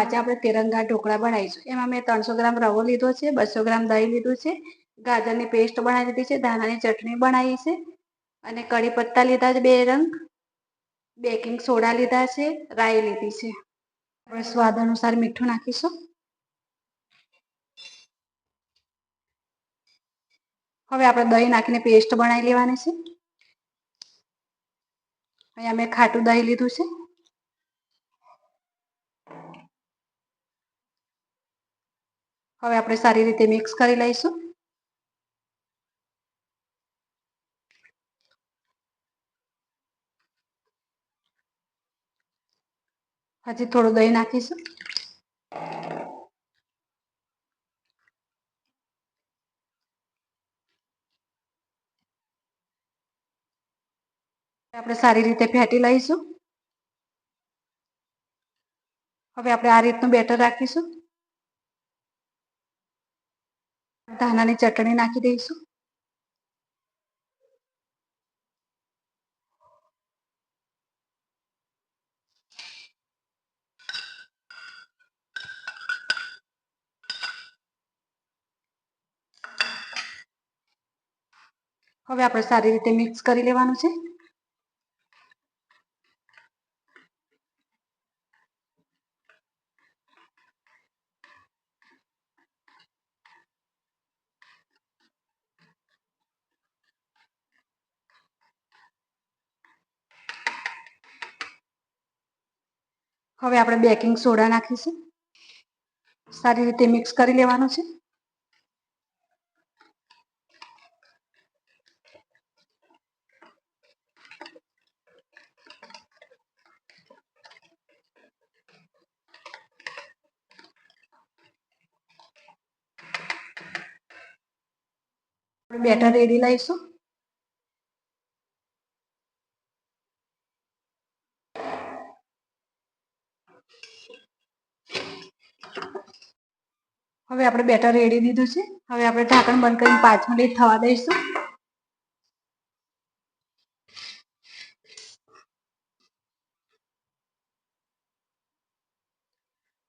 આજે આપણે તિરંગા ઢોકળા બનાવીશું. એમાં મેં ત્રણસો ગ્રામ રવો લીધો છે, બસો ગ્રામ દહીં લીધું છે, ગાજરની પેસ્ટ બનાવી લીધી છે, ધાણાની ચટણી બનાવી છે અને કઢી પત્તા લીધા છે બે રંગ, બેકિંગ સોડા લીધા છે, રાઈ લીધી છે. આપણે સ્વાદ અનુસાર મીઠું નાખીશું. હવે આપણે દહીં નાખીને પેસ્ટ બનાવી લેવાની છે. અહીંયા મેં ખાટું દહીં લીધું છે. હવે આપણે સારી રીતે મિક્સ કરી લઈશું. હજી થોડું દહીં નાખીશું. આપણે સારી રીતે ફેટી લઈશું. હવે આપણે આ રીતનું બેટર રાખીશું. ધાનાની ચટણી નાખી દઈશું. હવે આપણે સારી રીતે મિક્સ કરી લેવાનું છે. હવે આપણે બેકિંગ સોડા નાખીશું. સારી રીતે મિક્સ કરી લેવાનું છે. બેટર રેડી લઈશું. હવે આપણે બેટર રેડી દીધું છે. હવે આપણે ઢાંકણ બંધ કરીને પાંચ મિનિટ થવા દઈશું.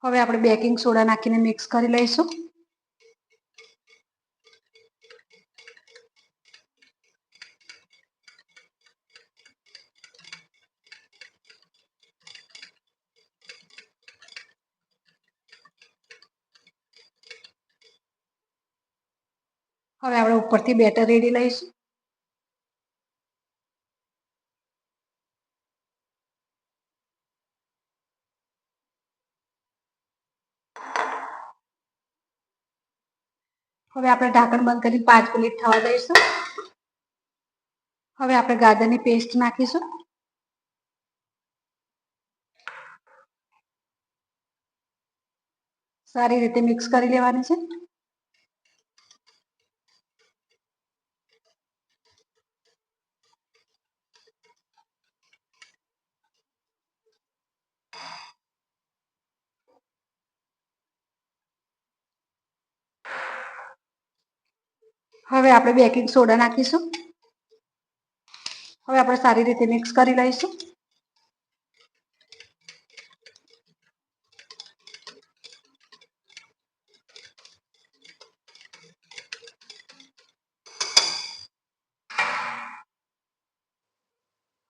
હવે આપણે બેકિંગ સોડા નાખીને મિક્સ કરી લઈશું. હવે આપણે ઉપરથી બેટર રેડી લઈશું. હવે આપણે ઢાંકણ બંધ કરી પાંચ મિનિટ થવા દઈશું. હવે આપણે ગાજરની પેસ્ટ નાખીશું. સારી રીતે મિક્સ કરી લેવાની છે. હવે આપણે બેકિંગ સોડા નાખીશું. હવે આપણે સારી રીતે મિક્સ કરી લઈશું.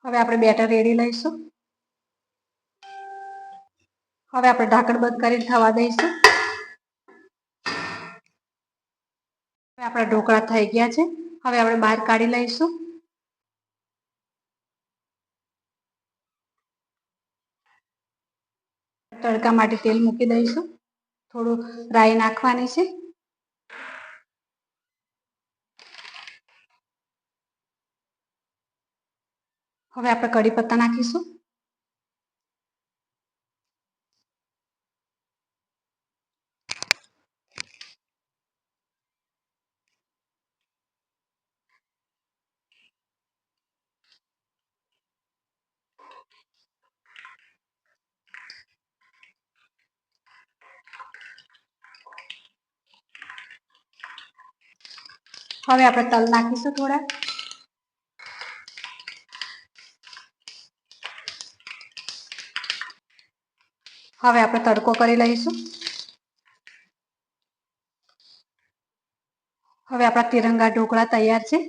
હવે આપણે બેટર રેડી લઈશું. હવે આપણે ઢાંકણ બંધ કરીને થવા દઈશું. આપણા ઢોકળા થઈ ગયા છે. હવે આપણે બહાર કાઢી લઈશું. તડકા માટે તેલ મૂકી દઈશું. થોડું રાઈ નાખવાની છે. હવે આપણે કઢી પત્તા નાખીશું. હવે આપણે તલ નાખીશું થોડા. હવે આપણે તડકો કરી લઈશું. હવે આપણા તિરંગા ઢોકળા તૈયાર છે.